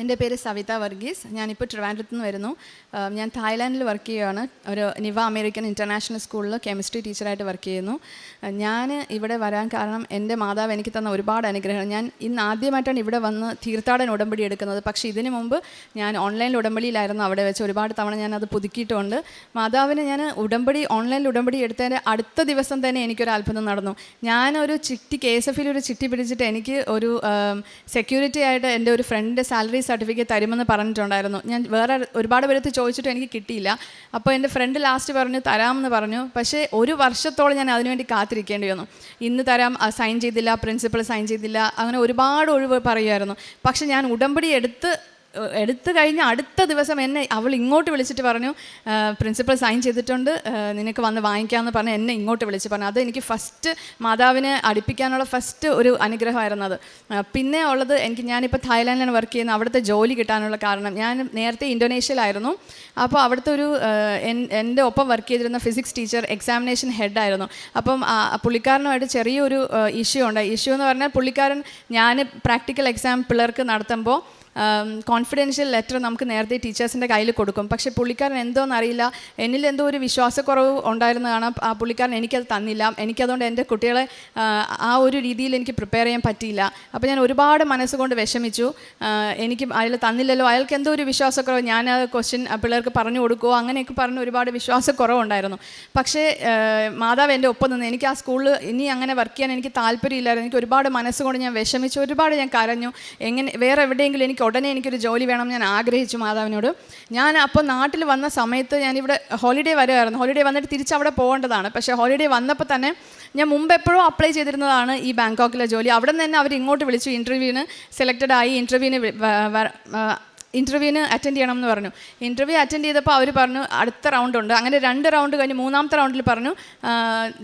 എന്റെ പേര് സവിത വർഗീസ്. ഞാനിപ്പോൾ ട്രിവാൻഡ്രത്ത് നിന്ന് വരുന്നു. ഞാൻ തായ്ലാൻഡിൽ വർക്ക് ചെയ്യുകയാണ്. ഒരു നിവ അമേരിക്കൻ ഇന്റർനാഷണൽ സ്കൂളിൽ കെമിസ്ട്രി ടീച്ചറായിട്ട് വർക്ക് ചെയ്യുന്നു. ഞാൻ ഇവിടെ വരാൻ കാരണം എന്റെ മാതാവ് എനിക്ക് തന്ന ഒരുപാട് അനുഗ്രഹങ്ങൾ. ഞാൻ ഇന്ന് ആദ്യമായിട്ടാണ് ഇവിടെ വന്ന് തീർത്ഥാടന ഉടമ്പടി എടുക്കുന്നത്. പക്ഷേ ഇതിനു മുമ്പ് ഞാൻ ഓൺലൈനിൽ ഉടമ്പടിയിലായിരുന്നു അവിടെ വെച്ച് ഒരുപാട് തവണ ഞാൻ അത് പുതുക്കിയിട്ടുണ്ട്. മാതാവിന് ഞാൻ ഉടമ്പടി ഓൺലൈനിൽ ഉടമ്പടി എടുത്തതിന്റെ അടുത്ത ദിവസം തന്നെ എനിക്കൊരു അത്ഭുതം നടന്നു. ഞാനൊരു ചിട്ടി കെ എസ് എഫിൽ ഒരു ചിട്ടി പിടിച്ചിട്ട് എനിക്ക് ഒരു സെക്യൂരിറ്റി ആയിട്ട് എന്റെ ഒരു ഫ്രണ്ടിന്റെ സാലറി സർട്ടിഫിക്കറ്റ് തരുമെന്ന് പറഞ്ഞിട്ടുണ്ടായിരുന്നു. ഞാൻ വേറെ ഒരുപാട് പേരത്ത് ചോദിച്ചിട്ട് എനിക്ക് കിട്ടിയില്ല. അപ്പോൾ എന്റെ ഫ്രണ്ട് ലാസ്റ്റ് പറഞ്ഞു തരാമെന്ന് പറഞ്ഞു. പക്ഷേ ഒരു വർഷത്തോളം ഞാൻ അതിനുവേണ്ടി കാത്തിരിക്കേണ്ടി വന്നു. ഇന്ന് തരാം സൈൻ ചെയ്തില്ല പ്രിൻസിപ്പൾ സൈൻ ചെയ്തില്ല അങ്ങനെ ഒരുപാട് ഒഴിവ് പറയുമായിരുന്നു. പക്ഷേ ഞാൻ ഉടമ്പടി എടുത്ത് എടുത്തു കഴിഞ്ഞ അടുത്ത ദിവസം എന്നെ അവൾ ഇങ്ങോട്ട് വിളിച്ചിട്ട് പറഞ്ഞു പ്രിൻസിപ്പൽ സൈൻ ചെയ്തിട്ടുണ്ട് നിനക്ക് വന്ന് വാങ്ങിക്കാമെന്ന് പറഞ്ഞ് എന്നെ ഇങ്ങോട്ട് വിളിച്ച് പറഞ്ഞു. അത് എനിക്ക് ഫസ്റ്റ് മാതാവിനെ അടുപ്പിക്കാനുള്ള ഫസ്റ്റ് ഒരു അനുഗ്രഹമായിരുന്നു അത് പിന്നെ ഉള്ളത് എനിക്ക് ഞാനിപ്പോൾ തായ്ലാൻഡിലാണ് വർക്ക് ചെയ്യുന്നത്. അവിടുത്തെ ജോലി കിട്ടാനുള്ള കാരണം ഞാൻ നേരത്തെ ഇന്തോനേഷ്യയിലായിരുന്നു. അപ്പോൾ അവിടുത്തെ ഒരു എൻ- എന്റെ ഒപ്പം വർക്ക് ചെയ്തിരുന്ന ഫിസിക്സ് ടീച്ചർ എക്സാമിനേഷൻ ഹെഡായിരുന്നു അപ്പം പുള്ളിക്കാരനുമായിട്ട് ചെറിയൊരു ഇഷ്യൂ ഉണ്ട്. ഇഷ്യൂ എന്ന് പറഞ്ഞാൽ പുള്ളിക്കാരൻ ഞാൻ പ്രാക്ടിക്കൽ എക്സാം പിള്ളേർക്ക് നടത്തുമ്പോൾ കോൺഫിഡൻഷ്യൽ ലെറ്റർ നമുക്ക് നേരത്തെ ടീച്ചേഴ്സിന്റെ കയ്യിൽ കൊടുക്കും. പക്ഷേ പുള്ളിക്കാരൻ എന്തോന്നറിയില്ല എന്നിൽ എന്തോ ഒരു വിശ്വാസക്കുറവ് ഉണ്ടായിരുന്നതാണ്. ആ പുള്ളിക്കാരൻ എനിക്കത് തന്നില്ല. എനിക്കതുകൊണ്ട് എന്റെ കുട്ടികളെ ആ, ഒരു രീതിയിൽ എനിക്ക് പ്രിപ്പയർ ചെയ്യാൻ പറ്റിയില്ല. അപ്പോൾ ഞാൻ ഒരുപാട് മനസ്സുകൊണ്ട് വിഷമിച്ചു. എനിക്ക് അയാൾ തന്നില്ലല്ലോ. അയാൾക്ക് എന്തോ ഒരു വിശ്വാസക്കുറവ്. ഞാൻ ആ ക്വസ്റ്റ്യൻ പിള്ളേർക്ക് പറഞ്ഞു കൊടുക്കുമോ അങ്ങനെയൊക്കെ പറഞ്ഞ് ഒരുപാട് വിശ്വാസക്കുറവുണ്ടായിരുന്നു പക്ഷേ മാതാവ് എന്റെ ഒപ്പം നിന്ന് എനിക്ക് ആ സ്കൂളിൽ ഇനി അങ്ങനെ വർക്ക് ചെയ്യാൻ എനിക്ക് താല്പര്യമില്ലായിരുന്നു. എനിക്ക് ഒരുപാട് മനസ്സുകൊണ്ട് ഞാൻ വിഷമിച്ചു. ഒരുപാട് ഞാൻ കരഞ്ഞു. എങ്ങനെ വേറെ എവിടെയെങ്കിലും എനിക്ക് ഉടനെ എനിക്കൊരു ജോലി വേണം ഞാൻ ആഗ്രഹിച്ചു മാതാവിനോട്. ഞാൻ അപ്പോൾ നാട്ടിൽ വന്ന സമയത്ത് ഞാനിവിടെ ഹോളിഡേ വരുമായിരുന്നു ഹോളിഡേ വന്നിട്ട് തിരിച്ച് അവിടെ പോകേണ്ടതാണ്. പക്ഷേ ഹോളിഡേ വന്നപ്പോൾ തന്നെ ഞാൻ മുമ്പ് എപ്പോഴും അപ്ലൈ ചെയ്തിരുന്നതാണ് ഈ ബാങ്കോക്കിലെ ജോലി. അവിടെ നിന്ന് തന്നെ അവർ ഇങ്ങോട്ട് വിളിച്ചു ഇന്റർവ്യൂവിന് സെലക്റ്റഡ് ആയി. ഇന്റർവ്യൂവിന് ഇന്റർവ്യൂവിന് അറ്റൻഡ് ചെയ്യണം എന്ന് പറഞ്ഞു. ഇന്റർവ്യൂ അറ്റൻഡ് ചെയ്തപ്പോൾ അവർ പറഞ്ഞു അടുത്ത റൗണ്ട് ഉണ്ട്. അങ്ങനെ രണ്ട് റൗണ്ട് കഴിഞ്ഞ് മൂന്നാമത്തെ റൗണ്ടിൽ പറഞ്ഞു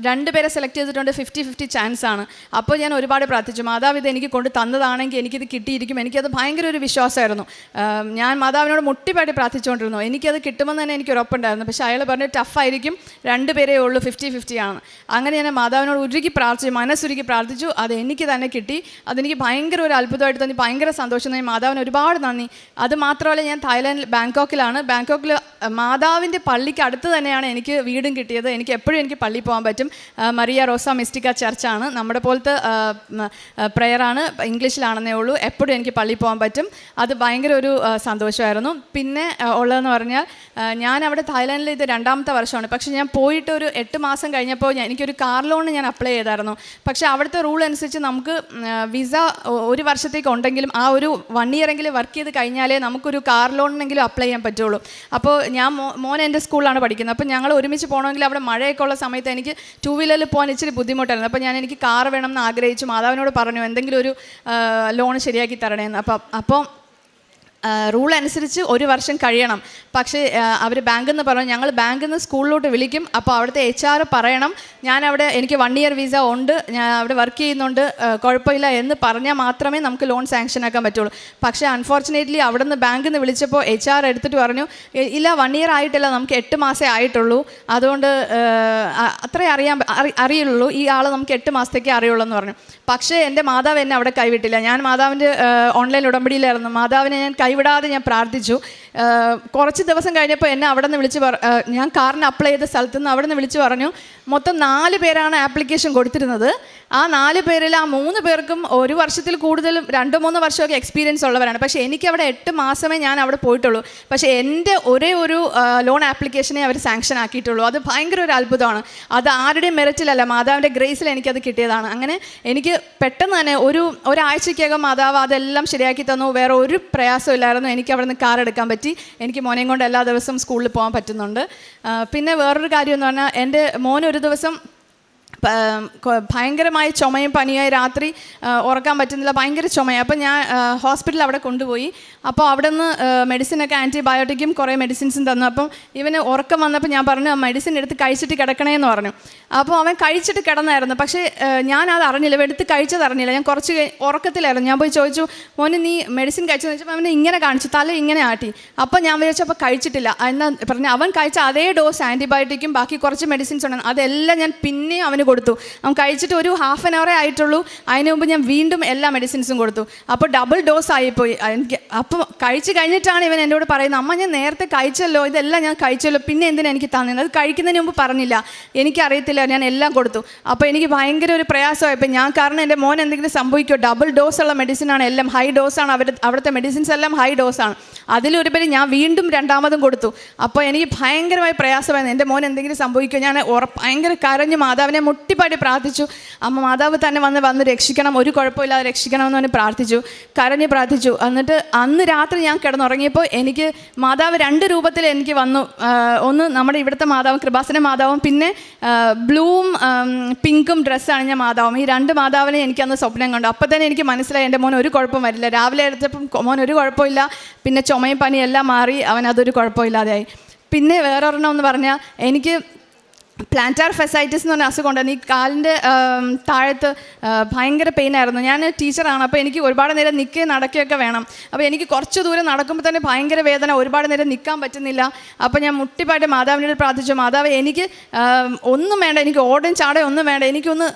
രണ്ട് പേരെ സെലക്ട് ചെയ്തിട്ടുണ്ട് ഫിഫ്റ്റി ഫിഫ്റ്റി ചാൻസ് ആണ്. അപ്പോൾ ഞാൻ ഒരുപാട് പ്രാർത്ഥിച്ചു. മാതാവ് ഇത് എനിക്ക് കൊണ്ട് തന്നതാണെങ്കിൽ എനിക്കിത് കിട്ടിയിരിക്കും. എനിക്കത് ഭയങ്കര ഒരു വിശ്വാസമായിരുന്നു. ഞാൻ മാതാവിനോട് മുട്ടിപ്പാട്ടി പ്രാർത്ഥിച്ചുകൊണ്ടിരുന്നു. എനിക്കത് കിട്ടുമെന്ന് തന്നെ എനിക്ക് ഉറപ്പുണ്ടായിരുന്നു. പക്ഷേ അയാൾ പറഞ്ഞു ടഫായിരിക്കും രണ്ട് പേരേ ഉള്ളൂ ഫിഫ്റ്റി ഫിഫ്റ്റി ആണ്. അങ്ങനെ ഞാൻ മാതാവിനോട് ഉരുക്കി പ്രാർത്ഥിച്ചു മനസ്സുരുക്കി പ്രാർത്ഥിച്ചു. അത് എനിക്ക് തന്നെ കിട്ടി. അതെനിക്ക് ഭയങ്കര ഒരു അത്ഭുതമായിട്ട് തന്നെ. ഭയങ്കര സന്തോഷം തന്നെ. മാതാവിന് ഒരുപാട് നന്ദി. അത് മാത്രമല്ല ഞാൻ തായ്ലാൻഡിൽ ബാങ്കോക്കിലാണ്. ബാങ്കോക്കിൽ മാതാവിന്റെ പള്ളിക്ക് അടുത്ത് തന്നെയാണ് എനിക്ക് വീടും കിട്ടിയത്. എനിക്ക് എപ്പോഴും എനിക്ക് പള്ളിയിൽ പോകാൻ പറ്റും. മറിയ റോസ മിസ്റ്റിക്ക ചർച്ചാണ് നമ്മുടെ പോലത്തെ പ്രെയറാണ് ഇംഗ്ലീഷിലാണെന്നേ ഉള്ളൂ. എപ്പോഴും എനിക്ക് പള്ളിയിൽ പോകാൻ പറ്റും. അത് ഭയങ്കര ഒരു സന്തോഷമായിരുന്നു. പിന്നെ ഉള്ളതെന്ന് പറഞ്ഞാൽ ഞാൻ അവിടെ തായ്ലാൻഡിൽ ഇത് രണ്ടാമത്തെ വർഷമാണ്. പക്ഷേ ഞാൻ പോയിട്ട് ഒരു എട്ട് മാസം കഴിഞ്ഞപ്പോൾ എനിക്കൊരു കാർ ലോണിന് ഞാൻ അപ്ലൈ ചെയ്തായിരുന്നു. പക്ഷേ അവിടുത്തെ റൂൾ അനുസരിച്ച് നമുക്ക് വിസ ഒരു വർഷത്തേക്ക് ഉണ്ടെങ്കിലും ആ ഒരു വൺ ഇയർ എങ്കിലും വർക്ക് ചെയ്ത് കഴിഞ്ഞാലേ നമുക്കൊരു കാർ ലോണിനെങ്കിലും അപ്ലൈ ചെയ്യാൻ പറ്റുള്ളൂ. അപ്പോൾ ഞാൻ മോൻ എന്റെ സ്കൂളിലാണ് പഠിക്കുന്നത്. അപ്പോൾ ഞങ്ങൾ ഒരുമിച്ച് പോകണമെങ്കിൽ അവിടെ മഴയൊക്കെ ഉള്ള സമയത്ത് എനിക്ക് ടൂ വീലറിൽ പോകാൻ ഇച്ചിരി ബുദ്ധിമുട്ടായിരുന്നു. അപ്പോൾ ഞാൻ എനിക്ക് കാർ വേണമെന്ന് ആഗ്രഹിച്ചു. മാതാവിനോട് പറഞ്ഞു എന്തെങ്കിലും ഒരു ലോൺ ശരിയാക്കി തരണേന്ന്. അപ്പം അപ്പോൾ റൂൾ അനുസരിച്ച് ഒരു വർഷം കഴിയണം. പക്ഷേ അവർ ബാങ്കിൽ നിന്ന് പറഞ്ഞു ഞങ്ങൾ ബാങ്കിൽ നിന്ന് സ്കൂളിലോട്ട് വിളിക്കും. അപ്പോൾ അവിടുത്തെ എച്ച് ആർ പറയണം. ഞാൻ അവിടെ എനിക്ക് വൺ ഇയർ വിസ ഉണ്ട്. ഞാൻ അവിടെ വർക്ക് ചെയ്യുന്നുണ്ട്. കുഴപ്പമില്ല എന്ന് പറഞ്ഞാൽ മാത്രമേ നമുക്ക് ലോൺ സാങ്ഷൻ ആക്കാൻ പറ്റുള്ളൂ. പക്ഷേ അൺഫോർച്ചുനേറ്റ്ലി അവിടെ നിന്ന് ബാങ്കിൽ നിന്ന് വിളിച്ചപ്പോൾ എച്ച് ആർ എടുത്തിട്ട് പറഞ്ഞു "ഇ- ഇല്ല വൺ ഇയർ ആയിട്ടില്ല. നമുക്ക് എട്ട് മാസമേ ആയിട്ടുള്ളൂ. അതുകൊണ്ട് അത്രേ അറിയാൻ അറിയുള്ളൂ. ഈ ആൾ നമുക്ക് എട്ട് മാസത്തേക്കേ അറിയുള്ളൂ എന്ന് പറഞ്ഞു. പക്ഷേ എന്റെ മാതാവ് എന്നെ അവിടെ കൈവിട്ടില്ല. ഞാൻ മാതാവിന്റെ ഓൺലൈൻ ഉടമ്പടിയിലായിരുന്നു. മാതാവിനെ ഞാൻ കൈവിടാതെ ഞാൻ പ്രാർത്ഥിച്ചു. കുറച്ച് ദിവസം കഴിഞ്ഞപ്പോൾ എന്നെ അവിടെ നിന്ന് വിളിച്ച് പറ ഞാൻ കാറിന് അപ്ലൈ ചെയ്ത സ്ഥലത്തു നിന്ന് അവിടെ നിന്ന് വിളിച്ച് പറഞ്ഞു മൊത്തം നാല് പേരാണ് ആപ്ലിക്കേഷൻ കൊടുത്തിരുന്നത്. ആ നാല് പേരിൽ ആ മൂന്ന് പേർക്കും ഒരു വർഷത്തിൽ കൂടുതലും രണ്ട് മൂന്ന് വർഷമൊക്കെ എക്സ്പീരിയൻസ് ഉള്ളവരാണ്. പക്ഷേ എനിക്ക് അവിടെ എട്ട് മാസമേ ഞാൻ അവിടെ പോയിട്ടുള്ളൂ. പക്ഷേ എന്റെ ഒരേ ഒരു ലോൺ ആപ്ലിക്കേഷനെ അവർ സാങ്ഷൻ ആക്കിയിട്ടുള്ളൂ. അത് ഭയങ്കര ഒരു അത്ഭുതമാണ്. അത് ആരുടെയും മെറിറ്റിലല്ല മാതാവിന്റെ ഗ്രേസിൽ എനിക്കത് കിട്ടിയതാണ്. അങ്ങനെ എനിക്ക് പെട്ടെന്ന് തന്നെ ഒരു ഒരാഴ്ചയ്ക്കകം മാതാവ് അതെല്ലാം ശരിയാക്കി തന്നു. വേറെ ഒരു പ്രയാസമില്ലായിരുന്നു എനിക്ക് അവിടെ നിന്ന് കാർ എടുക്കാൻ പറ്റി. എനിക്ക് മോനെയും കൊണ്ട് എല്ലാ ദിവസവും സ്കൂളിൽ പോകാൻ പറ്റുന്നുണ്ട്. പിന്നെ വേറൊരു കാര്യം എന്ന് പറഞ്ഞാൽ എന്റെ മോൻ ഒരു ദിവസം ഭയങ്കരമായ ചുമയും പനിയായി രാത്രി ഉറക്കാൻ പറ്റുന്നില്ല ഭയങ്കര ചുമയും. അപ്പം ഞാൻ ഹോസ്പിറ്റലിൽ അവിടെ കൊണ്ടുപോയി. അപ്പോൾ അവിടെ നിന്ന് മെഡിസിനൊക്കെ ആന്റിബയോട്ടിക്കും കുറേ മെഡിസിൻസും തന്നു. അപ്പം ഇവന് ഉറക്കം വന്നപ്പോൾ ഞാൻ പറഞ്ഞു മെഡിസിൻ എടുത്ത് കഴിച്ചിട്ട് കിടക്കണേ എന്ന് പറഞ്ഞു. അപ്പോൾ അവൻ കഴിച്ചിട്ട് കിടന്നായിരുന്നു. പക്ഷേ ആ, ഞാൻ അത് അറിഞ്ഞില്ല എടുത്ത് കഴിച്ചത് അറിഞ്ഞില്ല. ഞാൻ കുറച്ച് ഉറക്കത്തിലായിരുന്നു. ഞാൻ പോയി ചോദിച്ചു മോന് നീ മെഡിസിൻ കഴിച്ചെന്ന് വെച്ചപ്പോൾ അവനെ ഇങ്ങനെ കാണിച്ചു തല ഇങ്ങനെ ആട്ടി. അപ്പോൾ ഞാൻ വിചാരിച്ചപ്പോൾ കഴിച്ചിട്ടില്ല. എന്നാൽ പറഞ്ഞു അവൻ കഴിച്ച അതേ ഡോസ് ആന്റിബയോട്ടിക്കും ബാക്കി കുറച്ച് മെഡിസിൻസ് ഉണ്ടായിരുന്നു അതെല്ലാം ഞാൻ പിന്നെയും അവന് കൊടുത്തു. അവൻ കഴിച്ചിട്ട് ഒരു ഹാഫ് ആൻ അവറേ ആയിട്ടുള്ളൂ. അതിന് മുമ്പ് ഞാൻ വീണ്ടും എല്ലാ മെഡിസിൻസും കൊടുത്തു. അപ്പോൾ ഡബിൾ ഡോസ് ആയിപ്പോയി. എനിക്ക് അപ്പോൾ കഴിച്ച് കഴിഞ്ഞിട്ടാണ് ഇവൻ എന്നോട് പറയുന്നത് അമ്മ ഞാൻ നേരത്തെ കഴിച്ചല്ലോ. ഇതെല്ലാം ഞാൻ കഴിച്ചല്ലോ. പിന്നെ എന്തിനാ എനിക്ക് തന്നത് അത് കഴിക്കുന്നതിന് മുമ്പ് പറഞ്ഞില്ല. എനിക്കറിയത്തില്ല. ഞാൻ എല്ലാം കൊടുത്തു. അപ്പോൾ എനിക്ക് ഭയങ്കര ഒരു പ്രയാസമായപ്പോൾ ഞാൻ കാരണം എന്റെ മോൻ എന്തെങ്കിലും സംഭവിക്കുമോ ഡബിൾ ഡോസ് ഉള്ള മെഡിസിനാണ് എല്ലാം ഹൈ ഡോസാണ് അവർ അവിടുത്തെ മെഡിസിൻസ് എല്ലാം ഹൈ ഡോസാണ് അതിലൊരുപരി ഞാൻ വീണ്ടും രണ്ടാമതും കൊടുത്തു. അപ്പോൾ എനിക്ക് ഭയങ്കരമായി പ്രയാസമായിരുന്നു. എന്റെ മോൻ എന്തെങ്കിലും സംഭവിക്കുമോ ഞാൻ ഭയങ്കര കരഞ്ഞ് മാതാവിനെ മുട്ടിപ്പാടി പ്രാർത്ഥിച്ചു. അമ്മ മാതാവ് തന്നെ വന്ന് വന്ന് രക്ഷിക്കണം ഒരു കുഴപ്പമില്ലാതെ രക്ഷിക്കണം എന്ന് പറഞ്ഞ് പ്രാർത്ഥിച്ചു. കരഞ്ഞ് പ്രാർത്ഥിച്ചു. എന്നിട്ട് അന്ന് രാത്രി ഞാൻ കിടന്നുറങ്ങിയപ്പോൾ എനിക്ക് മാതാവ് രണ്ട് രൂപത്തിൽ എനിക്ക് വന്നു. ഒന്ന് നമ്മുടെ ഇവിടുത്തെ മാതാവും കൃപാസന മാതാവും പിന്നെ ബ്ലൂവും പിങ്കും ഡ്രസ്സാണ് ഞാൻ മാതാവും. ഈ രണ്ട് മാതാവിനെ എനിക്ക് അന്ന് സ്വപ്നം കണ്ടു. അപ്പം തന്നെ എനിക്ക് മനസ്സിലായി എന്റെ മോൻ ഒരു കുഴപ്പം വരില്ല. രാവിലെ എടുത്തപ്പം മോൻ ഒരു കുഴപ്പമില്ല. പിന്നെ ചുമയും പനിയെല്ലാം മാറി അവൻ അതൊരു കുഴപ്പമില്ലാതെയായി. പിന്നെ വേറൊരെണ്ണം എന്ന് പറഞ്ഞാൽ എനിക്ക് പ്ലാന്റാർ ഫെസൈറ്റിസ് എന്ന് പറഞ്ഞ അസുഖം ഉണ്ടായിരുന്നു ഈ കാലിന്റെ താഴത്ത് ഭയങ്കര പെയിൻ ആയിരുന്നു. ഞാൻ ടീച്ചറാണ് അപ്പോൾ എനിക്ക് ഒരുപാട് നേരം നിൽക്കുകയും നടക്കുകയൊക്കെ വേണം. അപ്പോൾ എനിക്ക് കുറച്ച് ദൂരം നടക്കുമ്പോൾ തന്നെ ഭയങ്കര വേദന. ഒരുപാട് നേരം നിൽക്കാൻ പറ്റുന്നില്ല. അപ്പോൾ ഞാൻ മുട്ടിപ്പായിട്ട് മാതാവിനോട് പ്രാർത്ഥിച്ചു. മാതാവ് എനിക്ക് ഒന്നും വേണ്ട. എനിക്ക് ഓടും ചാടേ ഒന്നും വേണ്ട. എനിക്കൊന്ന്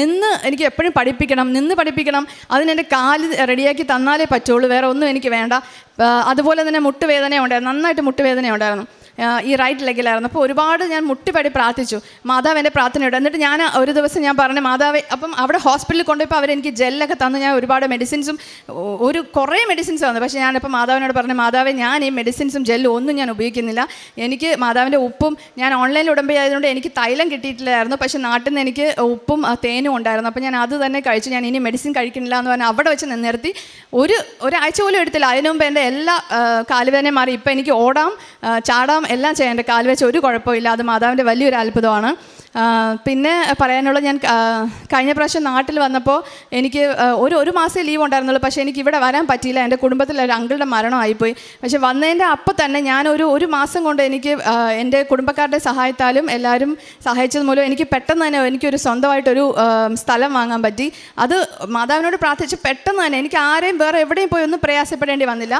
നിന്ന് എനിക്ക് എപ്പോഴും പഠിപ്പിക്കണം. നിന്ന് പഠിപ്പിക്കണം. അതിന് എന്റെ കാൽ റെഡിയാക്കി തന്നാലേ പറ്റുള്ളൂ. വേറെ ഒന്നും എനിക്ക് വേണ്ട. അതുപോലെ തന്നെ മുട്ടുവേദന ഉണ്ടായിരുന്നു നന്നായിട്ട് മുട്ടുവേദന ഉണ്ടായിരുന്നു ഈ റൈറ്റ് ലെഗിലായിരുന്നു അപ്പോൾ ഒരുപാട് ഞാൻ മുട്ടിപ്പടി പ്രാർത്ഥിച്ചു. മാതാവ് എന്റെ പ്രാർത്ഥനയുണ്ട്. എന്നിട്ട് ഞാൻ ഒരു ദിവസം ഞാൻ പറഞ്ഞു മാതാവ് അപ്പം അവിടെ ഹോസ്പിറ്റലിൽ കൊണ്ടുപോയപ്പോൾ അവരെനിക്ക് ജെല്ലൊക്കെ തന്നു. ഞാൻ ഒരുപാട് മെഡിസിൻസും ഒരു കുറേ മെഡിസിൻസ് തന്നു. പക്ഷേ ഞാനിപ്പോൾ മാതാവിനോട് പറഞ്ഞു മാതാവെ ഞാൻ ഈ മെഡിസിൻസും ജെല്ലും ഒന്നും ഞാൻ ഉപയോഗിക്കുന്നില്ല. എനിക്ക് മാതാവിന്റെ ഉപ്പും ഞാൻ ഓൺലൈനിൽ ഉടമ്പയായതുകൊണ്ട് എനിക്ക് തൈലം കിട്ടിയിട്ടില്ലായിരുന്നു. പക്ഷേ നാട്ടിൽ നിന്ന് എനിക്ക് ഉപ്പും തേനും ഉണ്ടായിരുന്നു. അപ്പോൾ ഞാൻ അത് തന്നെ കഴിച്ചു. ഞാൻ ഇനി മെഡിസിൻ കഴിക്കുന്നില്ല എന്ന് പറഞ്ഞാൽ അവിടെ വെച്ച് നിർത്തി ഒരു ഒരാഴ്ച പോലും എടുത്തില്ല. അതിനു മുമ്പ് എന്റെ എല്ലാ കാലുവേദന മാറി. ഇപ്പം എനിക്ക് ഓടാം ചാടാം എല്ലാം ചെയ്യാം. എന്റെ കാൽ വെച്ച് ഒരു കുഴപ്പമില്ല അത് മാതാവിന്റെ വലിയൊരു അത്ഭുതമാണ്. പിന്നെ പറയാനുള്ള ഞാൻ കഴിഞ്ഞ പ്രാവശ്യം നാട്ടിൽ വന്നപ്പോൾ എനിക്ക് ഒരു ഒരു മാസം ലീവ് ഉണ്ടായിരുന്നുള്ളൂ. പക്ഷേ എനിക്ക് ഇവിടെ വരാൻ പറ്റിയില്ല. എന്റെ കുടുംബത്തിൽ ഒരു അങ്കിളുടെ മരണമായിപ്പോയി പക്ഷേ വന്നതിന്റെ അപ്പം തന്നെ ഞാൻ ഒരു ഒരു മാസം കൊണ്ട് എനിക്ക് എന്റെ കുടുംബക്കാരുടെ സഹായത്താലും എല്ലാവരും സഹായിച്ചത് മൂലം എനിക്ക് പെട്ടെന്ന് തന്നെ എനിക്കൊരു സ്വന്തമായിട്ടൊരു സ്ഥലം വാങ്ങാൻ പറ്റി. അത് മാതാവിനോട് പ്രാർത്ഥിച്ച് പെട്ടെന്ന് തന്നെ എനിക്ക് ആരെയും വേറെ എവിടെയും പോയി ഒന്നും പ്രയാസപ്പെടേണ്ടി വന്നില്ല.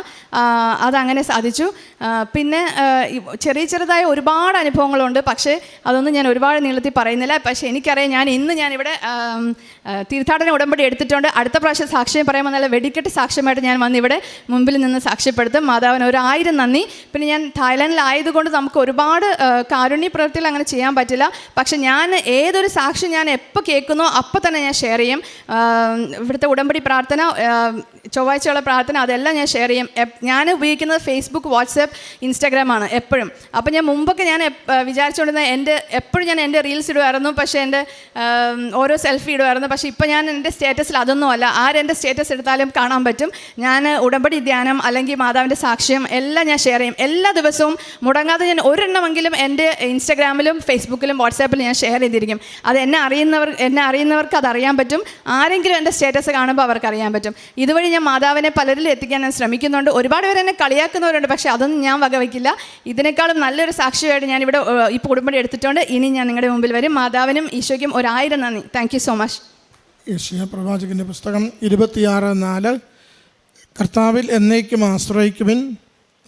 അതങ്ങനെ സാധിച്ചു. പിന്നെ ചെറിയ ചെറുതായ ഒരുപാട് അനുഭവങ്ങളുണ്ട്. പക്ഷേ അതൊന്നും ഞാൻ ഒരുപാട് നീളത്തിൽ പറയുന്നില്ല. പക്ഷേ എനിക്കറിയാം ഞാൻ ഇന്ന് ഞാനിവിടെ തീർത്ഥാടന ഉടമ്പടി എടുത്തിട്ടുണ്ട്. അടുത്ത പ്രാവശ്യം സാക്ഷ്യം പറയുമ്പോൾ നല്ല വെടിക്കെട്ട് സാക്ഷ്യമായിട്ട് ഞാൻ വന്ന് ഇവിടെ മുമ്പിൽ നിന്ന് സാക്ഷ്യപ്പെടുത്തും. മാതാവിന് ഒരായിരം നന്ദി. പിന്നെ ഞാൻ തായ്ലാൻഡിലായതുകൊണ്ട് നമുക്ക് ഒരുപാട് കാരുണ്യ പ്രവൃത്തികൾ അങ്ങനെ ചെയ്യാൻ പറ്റില്ല. പക്ഷേ ഞാൻ ഏതൊരു സാക്ഷ്യം ഞാൻ എപ്പോൾ കേൾക്കുന്നോ അപ്പോൾ തന്നെ ഞാൻ ഷെയർ ചെയ്യും. ഇവിടുത്തെ ഉടമ്പടി പ്രാർത്ഥന ചൊവ്വാഴ്ചയുള്ള പ്രാർത്ഥന അതെല്ലാം ഞാൻ ഷെയർ ചെയ്യും. ഞാൻ ഉപയോഗിക്കുന്നത് ഫേസ്ബുക്ക് വാട്സപ്പ് ഇൻസ്റ്റാഗ്രാമാണ് എപ്പോഴും. അപ്പോൾ ഞാൻ മുമ്പൊക്കെ ഞാൻ വിചാരിച്ചുകൊണ്ടിരുന്ന എന്റെ എപ്പോഴും ഞാൻ എന്റെ റീൽസ് ഇടുമായിരുന്നു പക്ഷേ എന്റെ ഓരോ സെൽഫി ഇടുമായിരുന്നു പക്ഷേ ഇപ്പോൾ ഞാൻ എന്റെ സ്റ്റേറ്റസിൽ അതൊന്നും അല്ല ആരെന്റെ സ്റ്റേറ്റസ് എടുത്താലും കാണാൻ പറ്റും. ഞാൻ ഉടമ്പടി ധ്യാനം അല്ലെങ്കിൽ മാതാവിന്റെ സാക്ഷ്യം എല്ലാം ഞാൻ ഷെയർ ചെയ്യും. എല്ലാ ദിവസവും മുടങ്ങാതെ ഞാൻ ഒരെണ്ണമെങ്കിലും എന്റെ ഇൻസ്റ്റാഗ്രാമിലും ഫേസ്ബുക്കിലും വാട്സാപ്പിലും ഞാൻ ഷെയർ ചെയ്തിരിക്കും. അത് എന്നെ അറിയുന്നവർ എന്നെ അറിയുന്നവർക്ക് അത് അറിയാൻ പറ്റും. ആരെങ്കിലും എന്റെ സ്റ്റേറ്റസ് കാണുമ്പോൾ അവർക്ക് അറിയാൻ പറ്റും. ഇതുവഴി ഞാൻ മാതാവിനെ പലരിലും എത്തിക്കാൻ ഞാൻ ശ്രമിക്കുന്നുണ്ട്. ഒരുപാട് പേര് എന്നെ കളിയാക്കുന്നവരുണ്ട് പക്ഷേ അതൊന്നും ഞാൻ വകവയ്ക്കില്ല ഇതിനേക്കാളും നല്ലൊരു സാക്ഷിയായിട്ട് ഞാൻ ഇവിടെ ഇപ്പോൾ ഉടമ്പടി എടുത്തിട്ടുണ്ട്. ഇനി ഞാൻ നിങ്ങളുടെ മുമ്പിൽ വരും. മാതാവിനും ഈശോയ്ക്കും ഒരായിരം നന്ദി. താങ്ക് യു സോ മച്ച് യശയ പ്രവാചകന്റെ പുസ്തകം ഇരുപത്തിയാറ് നാല് കർത്താവിൽ എന്നേക്കും ആശ്രയിക്കുവിൻ.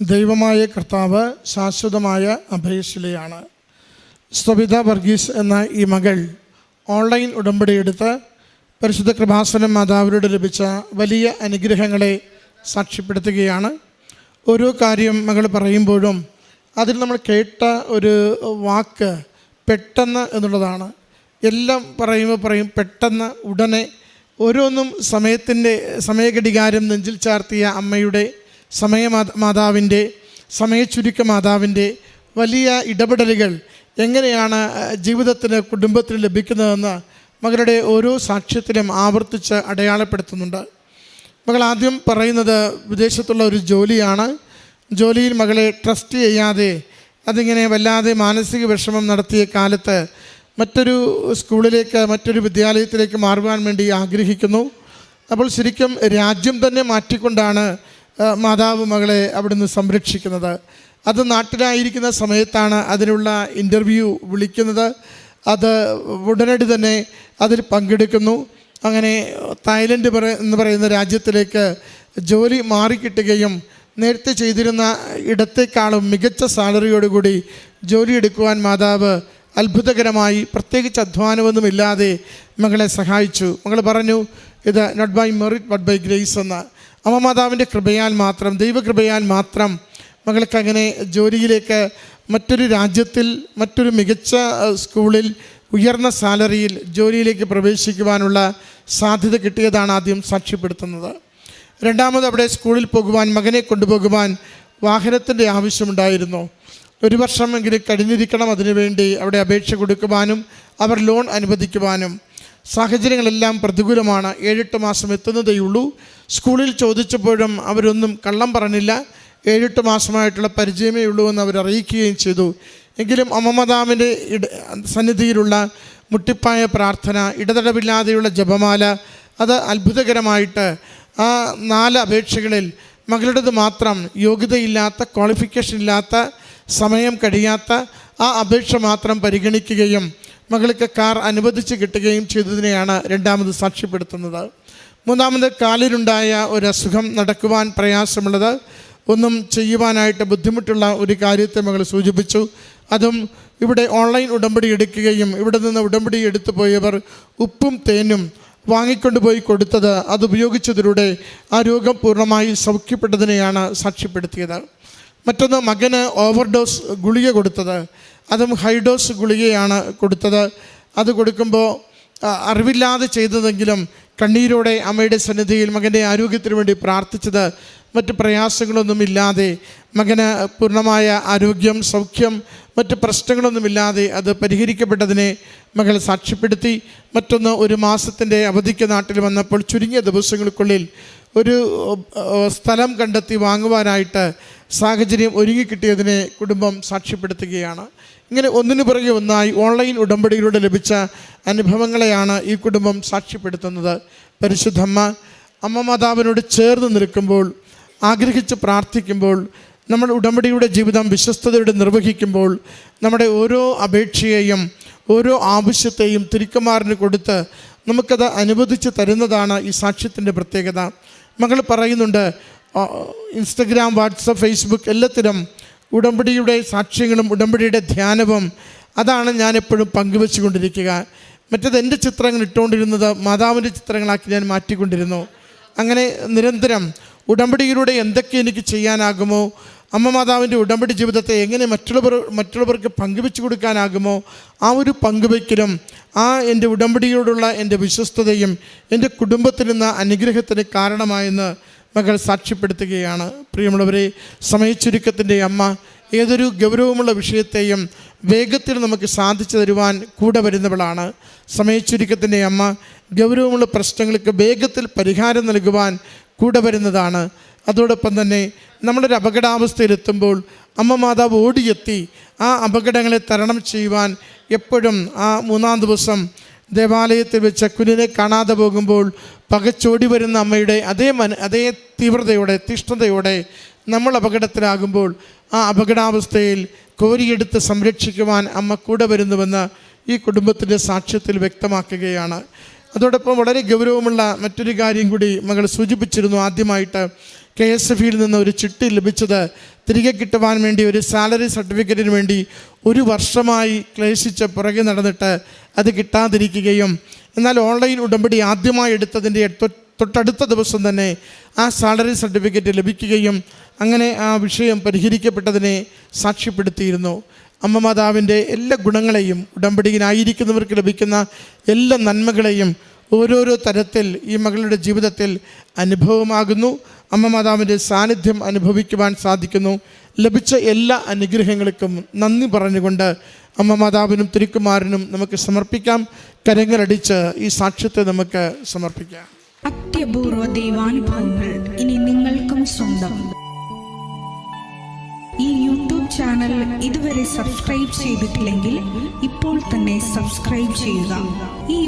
ദൈവമായ കർത്താവ് ശാശ്വതമായ അഭയശിലയാണ്. സ്തവിത വർഗീസ് എന്ന ഈ മകൾ ഓൺലൈൻ ഉടമ്പടി എടുത്ത് പരിശുദ്ധ കൃപാസനം മാതാവിനോട് ലഭിച്ച വലിയ അനുഗ്രഹങ്ങളെ സാക്ഷ്യപ്പെടുത്തുകയാണ്. ഓരോ കാര്യം മകൾ പറയുമ്പോഴും അതിൽ നമ്മൾ കേട്ട ഒരു വാക്ക് പെട്ടെന്ന് എന്നുള്ളതാണ്. എല്ലാം പറയുമ്പോൾ പറയും പെട്ടെന്ന് ഉടനെ. ഓരോന്നും സമയത്തിന്റെ സമയഘടികാരം നെഞ്ചിൽ ചാർത്തിയ അമ്മയുടെ സമയ മാതാവിന്റെ സമയച്ചുരുക്ക മാതാവിന്റെ വലിയ ഇടപെടലുകൾ എങ്ങനെയാണ് ജീവിതത്തിന് കുടുംബത്തിന് ലഭിക്കുന്നതെന്ന് മകളുടെ ഓരോ സാക്ഷ്യത്തിലും ആവർത്തിച്ച് അടയാളപ്പെടുത്തുന്നുണ്ട്. മകൾ ആദ്യം പറയുന്നത് വിദേശത്തുള്ള ഒരു ജോലിയാണ്. ജോലിയിൽ മകളെ ട്രസ്റ്റ് ചെയ്യാതെ അതിങ്ങനെ വല്ലാതെ മാനസിക വിഷമം നടത്തിയ കാലത്ത് മറ്റൊരു സ്കൂളിലേക്ക് മറ്റൊരു വിദ്യാലയത്തിലേക്ക് മാറുവാൻ വേണ്ടി ആഗ്രഹിക്കുന്നു. അപ്പോൾ ശരിക്കും രാജ്യം തന്നെ മാറ്റിക്കൊണ്ടാണ് മാതാവ് മകളെ അവിടുന്ന് സംരക്ഷിക്കുന്നത്. അത് നാട്ടിലായിരിക്കുന്ന സമയത്താണ് അതിനുള്ള ഇന്റർവ്യൂ വിളിക്കുന്നത്. അത് ഉടനടി തന്നെ അതിൽ പങ്കെടുക്കുന്നു. അങ്ങനെ തായ്ലൻഡ് എന്ന് പറയുന്ന രാജ്യത്തിലേക്ക് ജോലി മാറിക്കിട്ടുകയും നേരത്തെ ചെയ്തിരുന്ന ഇടത്തേക്കാളും മികച്ച സാലറിയോടുകൂടി ജോലി എടുക്കുവാൻ മാതാവ് അത്ഭുതകരമായി പ്രത്യേകിച്ച് അധ്വാനമൊന്നുമില്ലാതെ മകളെ സഹായിച്ചു. മകൾ പറഞ്ഞു ഇത് not by merit but by grace എന്ന്. അമ്മ മാതാവിന്റെ കൃപയാൽ മാത്രം ദൈവകൃപയാൽ മാത്രം മകൾക്ക് അങ്ങനെ ജോലിയിലേക്ക് മറ്റൊരു രാജ്യത്തിൽ മറ്റൊരു മികച്ച സ്കൂളിൽ ഉയർന്ന സാലറിയിൽ ജോലിയിലേക്ക് പ്രവേശിക്കുവാനുള്ള സാധ്യത കിട്ടിയതാണ് ആദ്യം സാക്ഷ്യപ്പെടുത്തുന്നത്. രണ്ടാമത് അവിടെ സ്കൂളിൽ പോകുവാൻ മകനെ കൊണ്ടുപോകുവാൻ വാഹനത്തിന്റെ ആവശ്യമുണ്ടായിരുന്നു. ഒരു വർഷമെങ്കിലും കഴിഞ്ഞിരിക്കണം അതിനുവേണ്ടി അവിടെ അപേക്ഷ കൊടുക്കുവാനും അവർ ലോൺ അനുവദിക്കുവാനും. സാഹചര്യങ്ങളെല്ലാം പ്രതികൂലമാണ്. ഏഴെട്ട് മാസം എത്തുന്നതേയുള്ളൂ. സ്കൂളിൽ ചോദിച്ചപ്പോഴും അവരൊന്നും കള്ളം പറഞ്ഞില്ല. ഏഴെട്ട് മാസമായിട്ടുള്ള പരിചയമേ ഉള്ളൂ എന്ന് അവർ അറിയിക്കുകയും ചെയ്തു. എങ്കിലും അമ്മമദാമിന്റെ ഇട സന്നിധിയിലുള്ള മുട്ടിപ്പായ പ്രാർത്ഥന ഇടതടവില്ലാതെയുള്ള ജപമാല അത് അത്ഭുതകരമായിട്ട് ആ നാല് അപേക്ഷകളിൽ മകളുടേത് മാത്രം യോഗ്യതയില്ലാത്ത ക്വാളിഫിക്കേഷൻ ഇല്ലാത്ത സമയം കഴിയാത്ത ആ അപേക്ഷ മാത്രം പരിഗണിക്കുകയും മകൾക്ക് കാർ അനുവദിച്ച് കിട്ടുകയും ചെയ്തതിനെയാണ് രണ്ടാമത് സാക്ഷ്യപ്പെടുത്തുന്നത്. മൂന്നാമത് കാലിലുണ്ടായ ഒരു അസുഖം നടക്കുവാൻ പ്രയാസമുള്ളത്. ഒന്നും ചെയ്യുവാനായിട്ട് ബുദ്ധിമുട്ടുള്ള ഒരു കാര്യത്തെ മകൾ സൂചിപ്പിച്ചു. അതും ഇവിടെ ഓൺലൈൻ ഉടമ്പടി എടുക്കുകയും ഇവിടെ നിന്ന് ഉടമ്പടി എടുത്തു പോയവർ ഉപ്പും തേനും വാങ്ങിക്കൊണ്ടുപോയി കൊടുത്തത് അത് ഉപയോഗിച്ചതിലൂടെ ആ രോഗം പൂർണമായി സൗഖ്യപ്പെട്ടതിനെയാണ് സാക്ഷ്യപ്പെടുത്തിയത്. മറ്റൊന്ന് മകന് ഓവർഡോസ് ഗുളിക കൊടുത്തത്. അതും ഹൈഡോസ് ഗുളികയാണ് കൊടുത്തത്. അത് കൊടുക്കുമ്പോൾ അറിവില്ലാതെ ചെയ്തതെങ്കിലും കണ്ണീരോടെ അമ്മയുടെ സന്നിധിയിൽ മകന്റെ ആരോഗ്യത്തിന് വേണ്ടി പ്രാർത്ഥിച്ചത് മറ്റ് പ്രയാസങ്ങളൊന്നുമില്ലാതെ മകന് പൂർണമായ ആരോഗ്യം സൗഖ്യം മറ്റ് പ്രശ്നങ്ങളൊന്നുമില്ലാതെ അത് പരിഹരിക്കപ്പെട്ടതിനെ മകൾ സാക്ഷ്യപ്പെടുത്തി. മറ്റൊന്ന് ഒരു മാസത്തിന്റെ അവധിക്ക് നാട്ടിൽ വന്നപ്പോൾ ചുരുങ്ങിയ ദിവസങ്ങൾക്കുള്ളിൽ ഒരു സ്ഥലം കണ്ടെത്തി വാങ്ങുവാനായിട്ട് സാഹചര്യം ഒരുങ്ങിക്കിട്ടിയതിനെ കുടുംബം സാക്ഷ്യപ്പെടുത്തുകയാണ്. ഇങ്ങനെ ഒന്നിനു പുറകെ ഒന്നായി ഓൺലൈൻ ഉടമ്പടിയിലൂടെ ലഭിച്ച അനുഭവങ്ങളെയാണ് ഈ കുടുംബം സാക്ഷ്യപ്പെടുത്തുന്നത്. പരിശുദ്ധമ്മ അമ്മ മാതാവിനോട് ചേർന്ന് നിൽക്കുമ്പോൾ ആഗ്രഹിച്ച് പ്രാർത്ഥിക്കുമ്പോൾ നമ്മൾ ഉടമ്പടിയുടെ ജീവിതം വിശ്വസ്തതയോടെ നിർവഹിക്കുമ്പോൾ നമ്മുടെ ഓരോ അപേക്ഷയെയും ഓരോ ആവശ്യത്തെയും തിരുക്കമാറിന് കൊടുത്ത് നമുക്കത് അനുവദിച്ച് തരുന്നതാണ് ഈ സാക്ഷ്യത്തിന്റെ പ്രത്യേകത. മകൾ പറയുന്നുണ്ട് ഇൻസ്റ്റഗ്രാം വാട്സപ്പ് ഫേസ്ബുക്ക് എല്ലാത്തിലും ഉടമ്പടിയുടെ സാക്ഷ്യങ്ങളും ഉടമ്പടിയുടെ ധ്യാനവും അതാണ് ഞാനെപ്പോഴും പങ്കുവെച്ചു കൊണ്ടിരിക്കുക മറ്റേത് എന്റെ ചിത്രങ്ങൾ ഇട്ടുകൊണ്ടിരുന്നത് മാതാവിന്റെ ചിത്രങ്ങളാക്കി ഞാൻ മാറ്റിക്കൊണ്ടിരുന്നു. അങ്ങനെ നിരന്തരം ഉടമ്പടിയിലൂടെ എന്തൊക്കെ എനിക്ക് ചെയ്യാനാകുമോ? അമ്മ മാതാവിന്റെ ഉടമ്പടി ജീവിതത്തെ എങ്ങനെ മറ്റുള്ളവർ മറ്റുള്ളവർക്ക് പങ്കുവെച്ചു കൊടുക്കാനാകുമോ? ആ ഒരു പങ്കുവയ്ക്കലും ആ എന്റെ ഉടമ്പടിയോടുള്ള എന്റെ വിശ്വസ്തതയും എന്റെ കുടുംബത്തിൽ നിന്ന് അനുഗ്രഹത്തിന് കാരണമായെന്ന് മകൾ സാക്ഷ്യപ്പെടുത്തുകയാണ്. പ്രിയമുള്ളവരെ സമയച്ചുരുക്കത്തിന്റെ അമ്മ ഏതൊരു ഗൗരവമുള്ള വിഷയത്തെയും വേഗത്തിൽ നമുക്ക് സാധിച്ചു തരുവാൻ കൂടെ വരുന്നവളാണ്. സമയച്ചുരുക്കത്തിന്റെ അമ്മ ഗൗരവമുള്ള പ്രശ്നങ്ങൾക്ക് വേഗത്തിൽ പരിഹാരം നൽകുവാൻ കൂടെ വരുന്നതാണ്. അതോടൊപ്പം തന്നെ നമ്മളൊരു അപകടാവസ്ഥയിലെത്തുമ്പോൾ അമ്മ മാതാവ് ഓടിയെത്തി ആ അപകടങ്ങളെ തരണം ചെയ്യുവാൻ എപ്പോഴും ആ മൂന്നാം ദിവസം ദേവാലയത്തിൽ വെച്ച കുഞ്ഞിനെ കാണാതെ പോകുമ്പോൾ പകച്ചോടി വരുന്ന അമ്മയുടെ അതേ മന അതേ തീവ്രതയോടെ തീഷ്ണതയോടെ നമ്മൾ അപകടത്തിലാകുമ്പോൾ ആ അപകടാവസ്ഥയിൽ കോരിയെടുത്ത് സംരക്ഷിക്കുവാൻ അമ്മ കൂടെ വരുന്നുവെന്ന് ഈ കുടുംബത്തിന്റെ സാക്ഷ്യത്തിൽ വ്യക്തമാക്കുകയാണ്. അതോടൊപ്പം വളരെ ഗൗരവമുള്ള മറ്റൊരു കാര്യം കൂടി മകൾ സൂചിപ്പിച്ചിരുന്നു ആദ്യമായിട്ട്. കെ എസ് എഫ് ഇയിൽ നിന്ന് ഒരു ചിട്ടി ലഭിച്ചത് തിരികെ കിട്ടുവാൻ വേണ്ടി ഒരു സാലറി സർട്ടിഫിക്കറ്റിന് വേണ്ടി ഒരു വർഷമായി ക്ലേശിച്ച് പുറകെ നടന്നിട്ട് അത് കിട്ടാതിരിക്കുകയും എന്നാൽ ഓൺലൈൻ ഉടമ്പടി ആദ്യമായി എടുത്തതിന്റെ തൊട്ടടുത്ത ദിവസം തന്നെ ആ സാലറി സർട്ടിഫിക്കറ്റ് ലഭിക്കുകയും അങ്ങനെ ആ വിഷയം പരിഹരിക്കപ്പെട്ടതിനെ സാക്ഷ്യപ്പെടുത്തിയിരുന്നു. അമ്മ മാതാവിന്റെ എല്ലാ ഗുണങ്ങളെയും ഉടമ്പടിയിലായിരിക്കുന്നവർക്ക് ലഭിക്കുന്ന എല്ലാ നന്മകളെയും ഓരോരോ തരത്തിൽ ഈ മകളുടെ ജീവിതത്തിൽ അനുഭവമാകുന്നു. അമ്മ മാതാവിന്റെ സാന്നിധ്യം അനുഭവിക്കുവാൻ സാധിക്കുന്നു. ലഭിച്ച എല്ലാ അനുഗ്രഹങ്ങൾക്കും നന്ദി പറഞ്ഞുകൊണ്ട് അമ്മ മാതാവിനും തിരുക്കുമാരനും നമുക്ക് സമർപ്പിക്കാം. കരങ്ങളടിച്ച് ഈ സാക്ഷ്യത്തെ നമുക്ക് സമർപ്പിക്കാം. അത്യപൂർവ ദൈവാനുഭവങ്ങൾ ഇനി നിങ്ങൾക്കും സ്വന്തം. ഈ യൂട്യൂബ് ചാനൽ ഇതുവരെ സബ്സ്ക്രൈബ് ചെയ്തിട്ടില്ലെങ്കിൽ ഇപ്പോൾ തന്നെ സബ്സ്ക്രൈബ് ചെയ്യുക. ഈ